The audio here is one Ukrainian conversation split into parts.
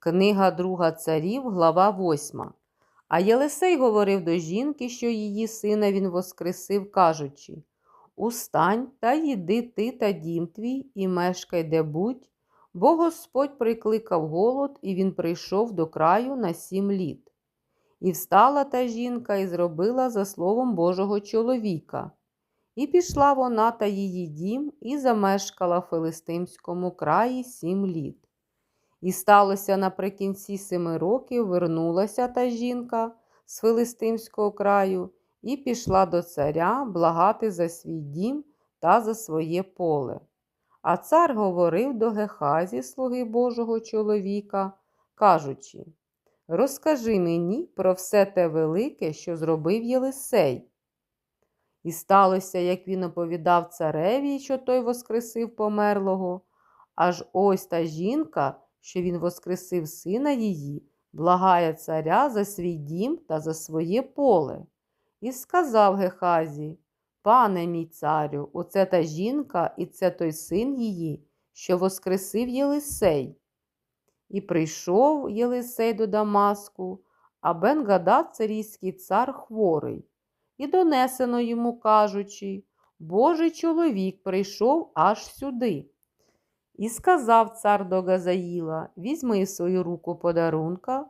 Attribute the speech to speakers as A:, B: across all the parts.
A: Книга Друга царів, глава 8. А Єлисей говорив до жінки, що її сина він воскресив, кажучи Устань та їди ти та дім твій, і мешкай де будь, бо Господь прикликав голод, і він прийшов до краю на сім літ. І встала та жінка і зробила за словом Божого чоловіка. І пішла вона та її дім, і замешкала в Филистимському краї сім літ. І сталося наприкінці семи років вернулася та жінка з Филистимського краю і пішла до царя благати за свій дім та за своє поле. А цар говорив до Гехазі, слуги Божого чоловіка, кажучи Розкажи мені про все те велике, що зробив Єлисей. І сталося, як він оповідав цареві, що той воскресив померлого, аж ось та жінка, що він воскресив сина її, благає царя за свій дім та за своє поле. І сказав Гехазі, пане мій царю, оце та жінка, і це той син її, що воскресив Єлисей. І прийшов Єлисей до Дамаску, а Бенгадад царійський цар хворий. І донесено йому, кажучи, Божий чоловік прийшов аж сюди. І сказав цар до Газаїла, візьми свою руку подарунка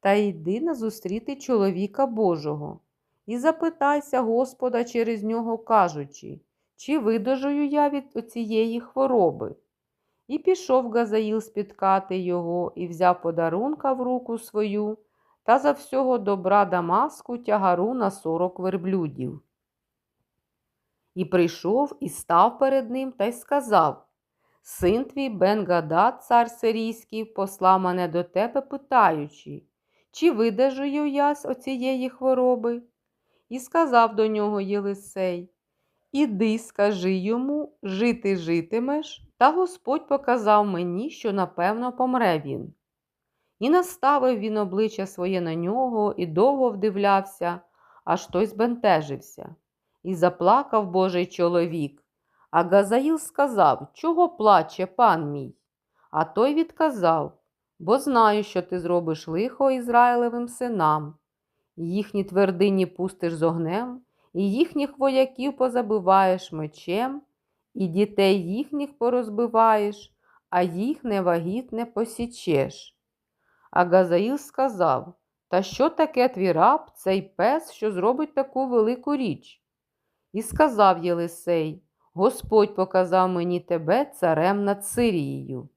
A: та йди назустріти чоловіка Божого. І запитайся Господа через нього, кажучи, чи видужую я від оцієї хвороби. І пішов Газаїл спіткати його, і взяв подарунка в руку свою та за всього добра Дамаску тягару на сорок верблюдів. І прийшов і став перед ним та й сказав Син твій Бенгадад, цар сирійський, послав мене до тебе, питаючи, чи видержую я з оцієї хвороби? І сказав до нього Єлисей Іди, скажи йому, жити житимеш, та Господь показав мені, що напевно помре він. І наставив він обличчя своє на нього і довго вдивлявся, аж той збентежився. І заплакав Божий чоловік. А Газаїл сказав, чого плаче пан мій? А той відказав, бо знаю, що ти зробиш лихо Ізраїлевим синам. Їхні твердині пустиш з огнем, і їхніх вояків позабиваєш мечем, і дітей їхніх порозбиваєш, а їх невагітне посічеш. А Газаїл сказав Та що таке твій раб, цей пес, що зробить таку велику річ? І сказав Єлисей Господь показав мені тебе царем над Сирією.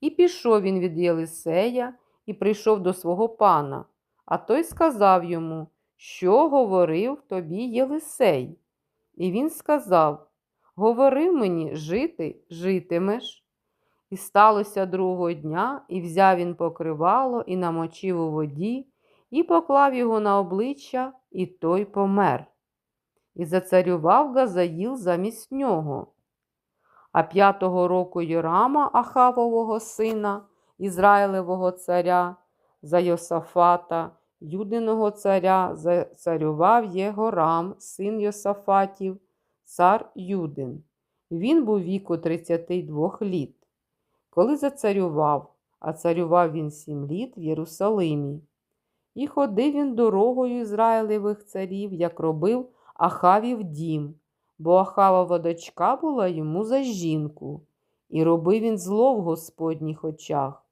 A: І пішов він від Єлисея і прийшов до свого пана, а той сказав йому, що говорив тобі Єлисей. І він сказав Говорив мені жити, житимеш. І сталося другого дня, і взяв він покривало, і намочив у воді, і поклав його на обличчя, і той помер. І зацарював Газаїл замість нього. А п'ятого року Йорама, Ахавового сина, Ізраїлевого царя, за Йосафата, Юдиного царя, зацарював Єгорам, син Йосафатів, цар Юдин. Він був віку 32 літ. Коли зацарював, а царював він сім літ в Єрусалимі. І ходив він дорогою Ізраїлевих царів, як робив Ахавів дім, бо Ахавова дочка була йому за жінку, і робив він зло в Господніх очах.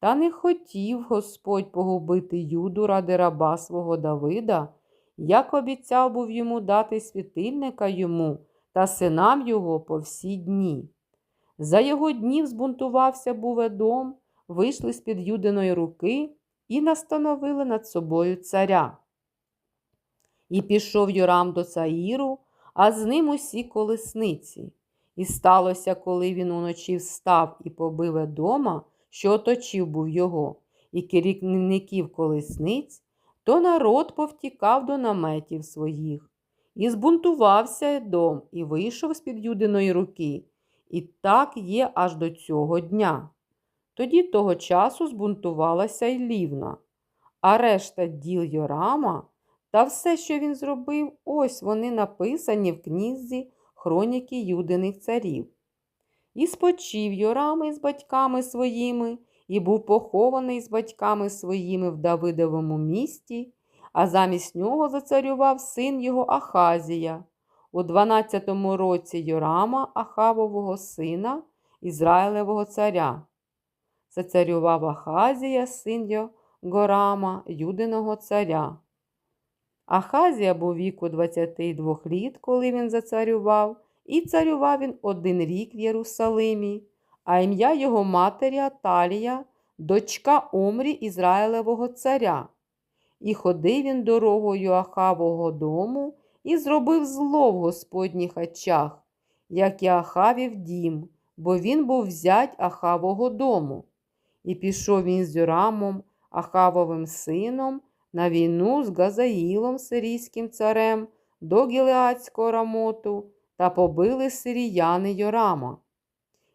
A: Та не хотів Господь погубити Юду ради раба свого Давида, як обіцяв був йому дати світильника йому та синам його по всі дні. За його днів збунтувався був Едом, вийшли з-під Юдиної руки і настановили над собою царя. І пішов Йорам до Цаїру, а з ним усі колесниці. І сталося, коли він уночі встав і побив Едома, що оточив був його, і керівників колесниць, то народ повтікав до наметів своїх. І збунтувався Едом, і вийшов з-під Юдиної руки, і так є аж до цього дня. Тоді того часу збунтувалася й лівна, а решта діл Йорама та все, що він зробив, ось вони написані в книзі хроніки Юдиних царів. І спочив Йорам із батьками своїми, і був похований з батьками своїми в Давидовому місті, а замість нього зацарював син його Ахазія у 12-му році Йорама Ахавового сина, Ізраїлевого царя. Зацарював Ахазія, син його Горама, Юдиного царя. Ахазія був віку 22 літ, коли він зацарював, і царював він один рік в Єрусалимі, а ім'я його матері Аталія, дочка Омрі Ізраїлевого царя. І ходив він дорогою Ахавого дому і зробив зло в Господніх очах, як і Ахавів дім, бо він був взять Ахавого дому. І пішов він з Йорамом, Ахавовим сином, на війну з Газаїлом, сирійським царем, до Гілеацького рамоту, та побили сиріяни Йорама.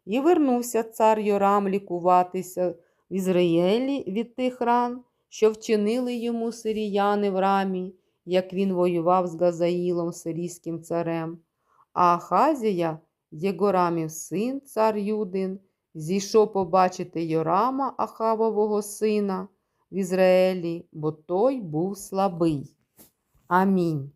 A: І вернувся цар Йорам лікуватися в Ізраїлі від тих ран, що вчинили йому сиріяни в рамі, як він воював з Газаїлом, сирійським царем. А Ахазія, Єгорамів син, цар Юдин, зійшов побачити Йорама, Ахавового сина, в Ізраїлі, бо той був слабий. Амінь.